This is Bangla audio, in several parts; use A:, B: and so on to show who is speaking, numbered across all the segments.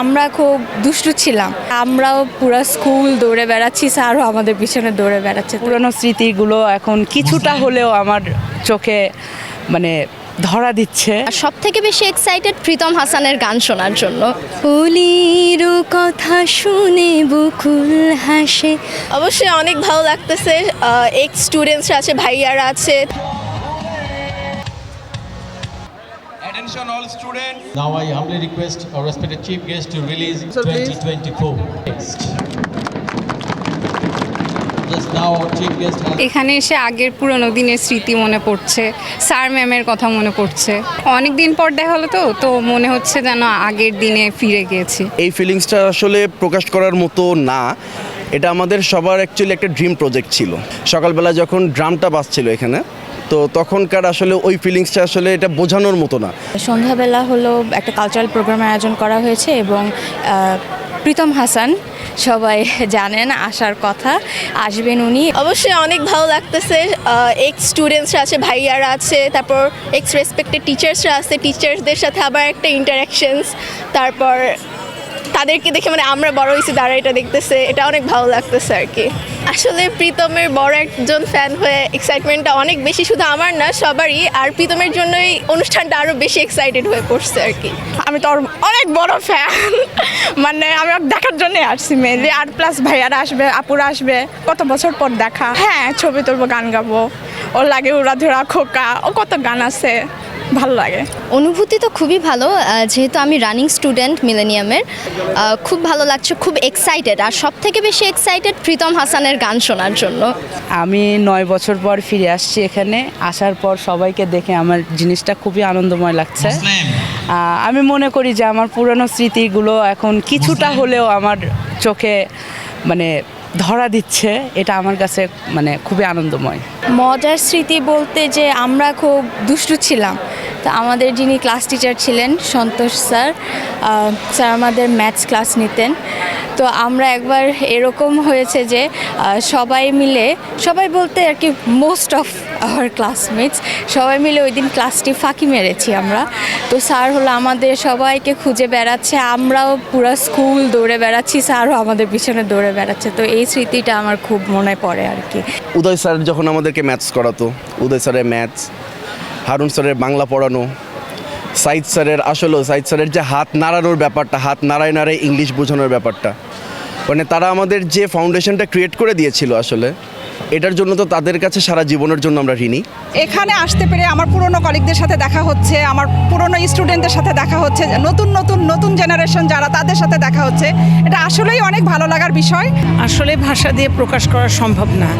A: আমরা খুব দুষ্টু ছিলাম। আমরাও পুরো স্কুল দৌড়ে বেড়াচ্ছি স্যারও আমাদের পিছনে দৌড়ে বেড়াচ্ছে।
B: পুরনো স্মৃতিগুলো এখন কিছুটা হলেও আমার চোখে মানে ধরা দিচ্ছে।
C: আর সব থেকে বেশি এক্সাইটেড প্রীতম হাসানের গান শোনার জন্য। অলির কথা শুনে বকুল হাসে।
D: অবশ্যই অনেক ভালো লাগতেছে। এক্স স্টুডেন্টসরা আছে ভাইয়ারা আছে।
E: Attention all students.
F: Now I humbly request our respected chief guest to release 2024 text. Just now our chief guest has
G: এখানে এসে আগের পুরনো দিনের স্মৃতি মনে পড়ছে। স্যার ম্যামের কথা মনে পড়ছে। অনেক দিন পর দেখা হলো তো তো মনে হচ্ছে যেন আগের দিনে ফিরে গিয়েছি।
H: এই ফিলিংসটা আসলে প্রকাশ করার মতো না। এটা আমাদের সবার অ্যাকচুয়ালি একটা ড্রিম প্রজেক্ট ছিল। সকালবেলা যখন ড্রামটা বাজছিল এখানে তো তখনকার আসলে ওই ফিলিংসটা আসলে এটা বোঝানোর মতো না।
A: সন্ধ্যাবেলা হলো একটা কালচারাল প্রোগ্রামের আয়োজন করা হয়েছে এবং প্রীতম হাসান, সবাই জানেন, আসার কথা, আসবেন উনি।
D: অবশ্যই অনেক ভালো লাগতেছে এক্স স্টুডেন্টসরা আছে, ভাইয়ারা আছে, তারপর এক্স রেসপেক্টেড টিচার্সরা আছে টিচার্সদের সাথে আবার একটা ইন্টারাকশনস তারপর তাদেরকে দেখে মানে আমরা বড় হয়েছি, তারা এটা দেখতেছে, এটা অনেক ভালো লাগতেছে আর কি। আসলে প্রীতমের বড় একজন ফ্যান হয়ে এক্সাইটমেন্টটা অনেক বেশি, শুধু আমার না, সবারই। আর প্রীতমের জন্যই অনুষ্ঠানটা আরও বেশি এক্সাইটেড হয়ে পড়ছে আর কি।
I: আমি তো অনেক বড় ফ্যান মানে আমি দেখার জন্য আসছি মেনলি আর প্লাস ভাইয়ারা আসবে, আপুরা আসবে, কত বছর পর দেখা? হ্যাঁ ছবি তুলবো, গান গাবো। ওর লাগে উড়া ধরা খোকা, ও কত গান আছে। ভালো লাগে।
C: অনুভূতি তো খুবই ভালো যেহেতু আমি রানিং স্টুডেন্ট মিলেনিয়ামের খুব ভালো লাগছে খুব এক্সাইটেড আর সব থেকে বেশি এক্সাইটেড প্রীতম হাসানের গান শোনার জন্য।
B: আমি নয় বছর পর ফিরে আসছি এখানে আসার পর সবাইকে দেখে আমার জিনিসটা খুবই আনন্দময় লাগছে। আমি মনে করি যে আমার পুরনো স্মৃতিগুলো এখন কিছুটা হলেও আমার চোখে মানে ধরা দিচ্ছে, এটা আমার কাছে মানে খুবই আনন্দময়।
A: মজার স্মৃতি বলতে যে আমরা খুব দুষ্টু ছিলাম। তো আমাদের যিনি ক্লাস টিচার ছিলেন সন্তোষ স্যার স্যার আমাদের ম্যাথস ক্লাস নিতেন। তো আমরা একবার এরকম হয়েছে যে সবাই মিলে, সবাই বলতে আর কি মোস্ট অফ আওয়ার ক্লাসমেটস সবাই মিলে ওই দিন ক্লাসটি ফাঁকি মেরেছি আমরা। তো স্যার হলো আমাদের সবাইকে খুঁজে বেড়াচ্ছে, আমরাও পুরো স্কুল দৌড়ে বেড়াচ্ছি, স্যারও আমাদের পিছনে দৌড়ে বেড়াচ্ছে। তো এই স্মৃতিটা আমার খুব মনে পড়ে আর কি।
H: উদয় স্যার যখন আমাদেরকে ম্যাথস করাতো, উদয় স্যারের ম্যাথস হারুন স্যারের বাংলা পড়ানো, সাইদ স্যারের আসলেও, সাইদ স্যারের যে হাত নাড়ানোর ব্যাপারটা, হাত নাড়ায় নাড়ায় ইংলিশ বোঝানোর ব্যাপারটা। মানে তারা আমাদের যে ফাউন্ডেশনটা ক্রিয়েট করে দিয়েছিল আসলে এটার জন্য তো তাদের কাছে সারা জীবনের জন্য আমরা ঋণী।
I: এখানে আসতে পেরে আমার পুরনো কলিগদের সাথে দেখা হচ্ছে আমার পুরনো স্টুডেন্টদের সাথে দেখা হচ্ছে নতুন নতুন নতুন জেনারেশন যারা তাদের সাথে দেখা হচ্ছে এটা আসলেই অনেক ভালো লাগার বিষয়।
J: আসলে ভাষা দিয়ে প্রকাশ করা সম্ভব না।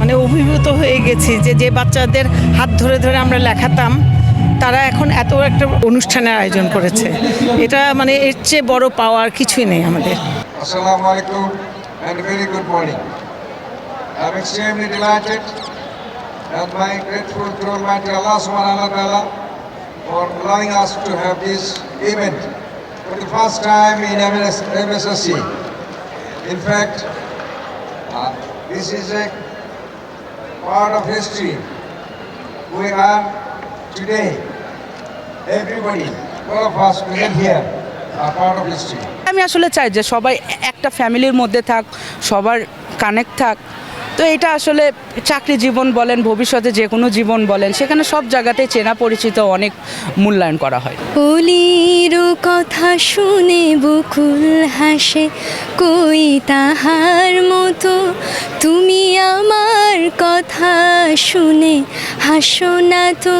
J: মানে অভিভূত হয়ে গেছি যে যে বাচ্চাদের হাত ধরে ধরে আমরা লেখাতাম তারা এখন এত একটা অনুষ্ঠানের আয়োজন করেছে। এটা মানে এর চেয়ে বড় পাওয়ার কিছুই নেই আমাদের।
E: Assalamu alaikum and very good morning. I'm extremely delighted and my grateful to Almighty Allah subhanahu wa ta'ala for allowing us to have this event for the first time in MS, MSSC. In fact, uh, this is a part of history. We are today, everybody, all of us present here
B: আমি আসলে চাই যে সবাই একটা ফ্যামিলির মধ্যে থাক সবার কানেক্ট থাক। তো এটা আসলে চাকরি জীবন বলেন ভবিষ্যতে যে কোনো জীবন বলেন সেখানে সব জায়গাতে চেনা পরিচিত অনেক মূল্যায়ন করা হয়।
C: অলির কথা শুনে বকুল হাসে কই তাহার মতো? তুমি আমার কথা শুনে হাসো না তো?